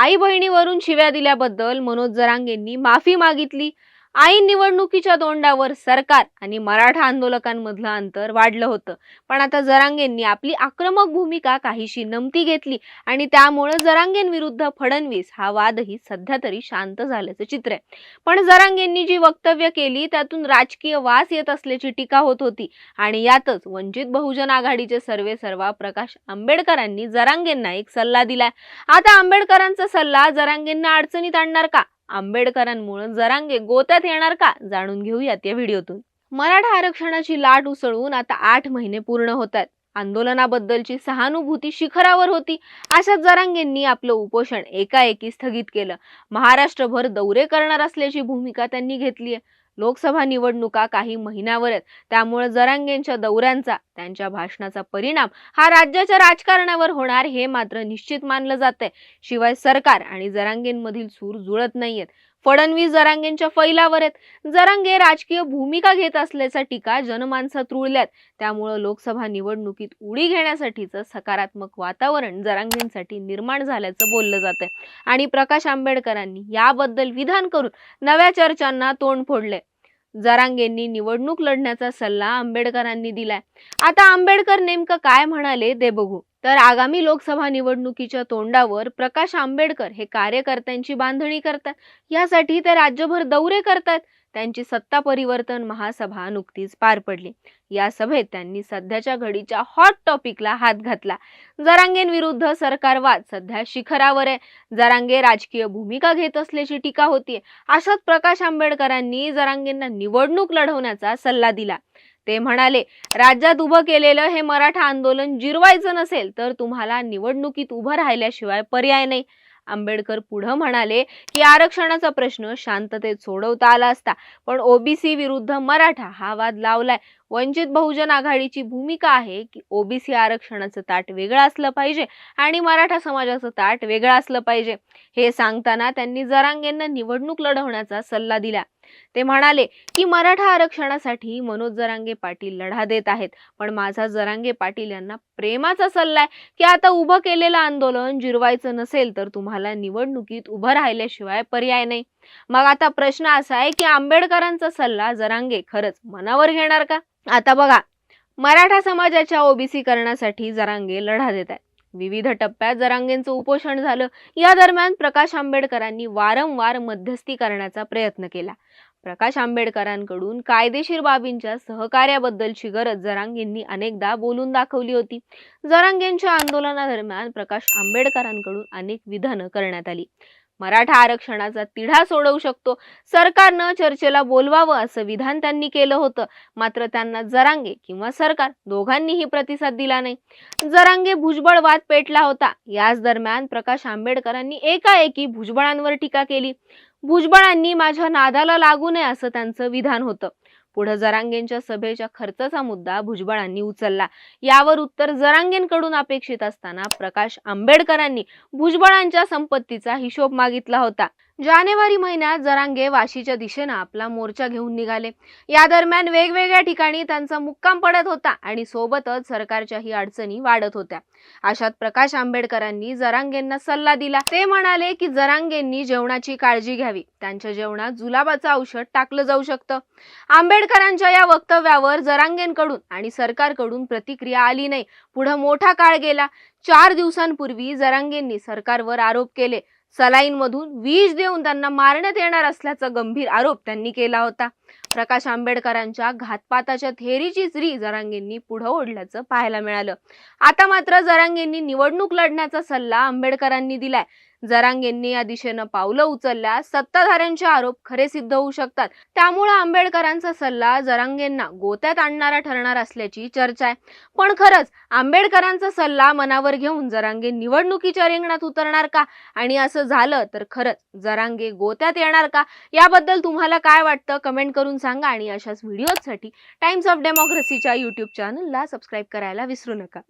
आई बहिणीवरून शिव्या दिल्याबद्दल मनोज जरांगेंनी माफी मागितली. ऐन निवडणुकीच्या तोंडावर सरकार आणि मराठा आंदोलकांमधलं अंतर वाढलं होतं. पण आता जरांगेंनी आपली आक्रमक भूमिका काहीशी नमती घेतली आणि त्यामुळे जरांगेंविरुद्ध फडणवीस हा वादही सध्या तरी शांत झाल्याचं चित्र आहे. पण जरांगेंनी जी वक्तव्य केली त्यातून राजकीय वास येत असल्याची टीका होत होती आणि यातच वंचित बहुजन आघाडीचे सर्वे सर्वा प्रकाश आंबेडकरांनी जरांगेंना एक सल्ला दिलाय. आता आंबेडकरांचा सल्ला जरांगेंना अडचणीत आणणार का? आंबेडकरांमुळे जरांगे गोत्यात येणार का? जाणून घेऊयात या व्हिडिओतून. मराठा आरक्षणाची लाट उसळून आता आठ महिने पूर्ण होतात. आंदोलनाबद्दलची सहानुभूती शिखरावर होती. अशा जरांगेंनी आपलं उपोषण एकाएकी स्थगित केलं. महाराष्ट्रभर दौरे करणार असल्याची भूमिका त्यांनी घेतली आहे लोकसभा निवडणुका काही महिन्यावर आहेत त्यामुळे जरांगेंच्या दौऱ्यांचा त्यांच्या भाषणाचा परिणाम हा राज्याच्या राजकारणावर होणार हे मात्र निश्चित मानलं जातंय. शिवाय सरकार आणि जरांगेंमधील सूर जुळत नाहीयेत. फडणवीस जरांगेंच्या फैलावर आहेत जरांगे राजकीय भूमिका घेत असल्याचा टीका जनमानसात रुळल्यात. त्यामुळं लोकसभा निवडणुकीत उडी घेण्यासाठीचं सकारात्मक वातावरण जरांगेंसाठी निर्माण झाल्याचं बोललं जातंय. आणि प्रकाश आंबेडकरांनी याबद्दल विधान करून नव्या चर्चांना तोंड फोडले जरांगेंनी निवडणूक लढण्याचा सल्ला आंबेडकरांनी दिलाय. आता आंबेडकर नेमकं काय म्हणाले ते बघू. तर आगामी लोकसभा निवडणुकीच्या तोंडावर प्रकाश आंबेडकर हे कार्यकर्त्यांची बांधणी करतात. यासाठी ते राज्यभर दौरे करतात. त्यांची सत्ता परिवर्तन महासभा नुकतीच पार पडली. या सभेत त्यांनी सध्याच्या घडीच्या हॉट टॉपिकला हात घातला. जरांगेंविरुद्ध सरकारवाद सध्या शिखरावर आहे. जरांगे राजकीय भूमिका घेत असल्याची टीका होती अशात प्रकाश आंबेडकरांनी जरांगेंना निवडणूक लढवण्याचा सल्ला दिला. ते म्हणाले राज्यात उभं केलेलं हे मराठा आंदोलन जिरवायचं नसेल तर तुम्हाला निवडणुकीत उभं राहिल्याशिवाय पर्याय नाही. आंबेडकर पुढं म्हणाले की आरक्षणाचा प्रश्न शांततेत सोडवता आला असता पण ओबीसी विरुद्ध मराठा हा वाद लावलाय. वंचित बहुजन आघाडीची भूमिका आहे की ओबीसी आरक्षणाचं ताट वेगळं असलं पाहिजे आणि मराठा समाजाचं ताट वेगळं असलं पाहिजे? हे सांगताना त्यांनी जरांगेंना निवडणूक लढवण्याचा सल्ला दिला. ते म्हणाले की मराठा आरक्षणासाठी मनोज जरांगे पाटील लढा देत आहेत पण माझा जरांगे पाटील यांना प्रेमाचा सल्ला आहे की आता उभं केलेलं आंदोलन जिरवायचं नसेल तर तुम्हाला निवडणुकीत उभं राहिल्याशिवाय पर्याय नाही. मग आता प्रश्न असा आहे की आंबेडकरांचा सल्ला जरांगे खरंच मनावर घेणार का? आता बघा मराठा समाजाच्या ओबीसी करण्यासाठी जरांगे लढा देत आहेत विविध टप्प्यात जरांगेंचं उपोषण झालं. या दरम्यान प्रकाश आंबेडकरांनी वारंवार मध्यस्थी करण्याचा प्रयत्न केला. प्रकाश आंबेडकरांकडून कायदेशीर बाबींच्या सहकार्याबद्दलची गरज जरांगेंनी अनेकदा बोलून दाखवली होती. जरांगेंच्या आंदोलनादरम्यान प्रकाश आंबेडकरांकडून अनेक विधानं करण्यात आली. मराठा आरक्षणाचा तिढा सोडवू शकतो. सरकारनं चर्चेला बोलवावं असं विधान त्यांनी केलं होतं. मात्र त्यांना जरांगे किंवा सरकार दोघांनीही प्रतिसाद दिला नाही. जरांगे भुजबळ वाद पेटला होता. याच दरम्यान प्रकाश आंबेडकरांनी एकाएकी भुजबळांवर टीका केली. भुजबळांनी माझ्या नादाला लागू नये असं त्यांचं विधान होतं. पुढे जरांगेंच्या सभेच्या खर्चाचा मुद्दा भुजबळांनी उचलला. यावर उत्तर जरांगेंकडून अपेक्षित असताना प्रकाश आंबेडकरांनी भुजबळांच्या संपत्तीचा हिशोब मागितला होता. जानेवारी महिन्यात जरांगे वाशीच्या दिशेनं आपला मोर्चा घेऊन निघाले. या दरम्यान वेगवेगळ्या ठिकाणी त्यांचा मुक्काम पडत होता आणि सोबतच सरकारच्याही अडचणी वाढत होत्या. अशात प्रकाश आंबेडकरांनी जरांगेंना सल्ला दिला. ते म्हणाले की जरांगेंनी जेवणाची काळजी घ्यावी. त्यांच्या जेवणात जुलाबाचं औषध टाकलं जाऊ शकतं. आंबेड आंबेडकरांच्या या वक्तव्यावर जरांगेंकडून आणि सरकारकडून प्रतिक्रिया आली नाही. पुढे मोठा काळ गेला. चार दिवसांपूर्वी जरांगेंनी सरकारवर आरोप केले. सलाईनमधून वीज विष देऊन त्यांना मारण्यात येणार असल्याचा गंभीर आरोप त्यांनी केला होता. प्रकाश आंबेडकरांच्या घातपाताच्या थेरीचीच री जरांगेंनी पुढे ओढल्याचं पाहायला मिळालं. आता मात्र जरांगेंनी निवडणूक लढण्याचा सल्ला आंबेडकरांनी दिलाय. जरांगेंनी या दिशेनं पावलं उचलल्यास सत्ताधाऱ्यांचे आरोप खरे सिद्ध होऊ शकतात. त्यामुळे आंबेडकरांचा सल्ला जरांगेंना गोत्यात आणणारा ठरणार असल्याची चर्चा आहे. पण खरंच आंबेडकरांचा सल्ला मनावर घेऊन जरांगे निवडणुकीच्या रिंगणात उतरणार का? आणि असं झालं तर खरंच जरांगे गोत्यात येणार का? याबद्दल तुम्हाला काय वाटतं? कमेंट करून सांगा आणि अशाच व्हिडिओसाठी टाइम्स ऑफ डेमोक्रेसीच्या युट्यूब चॅनलला सबस्क्राईब करायला विसरू नका.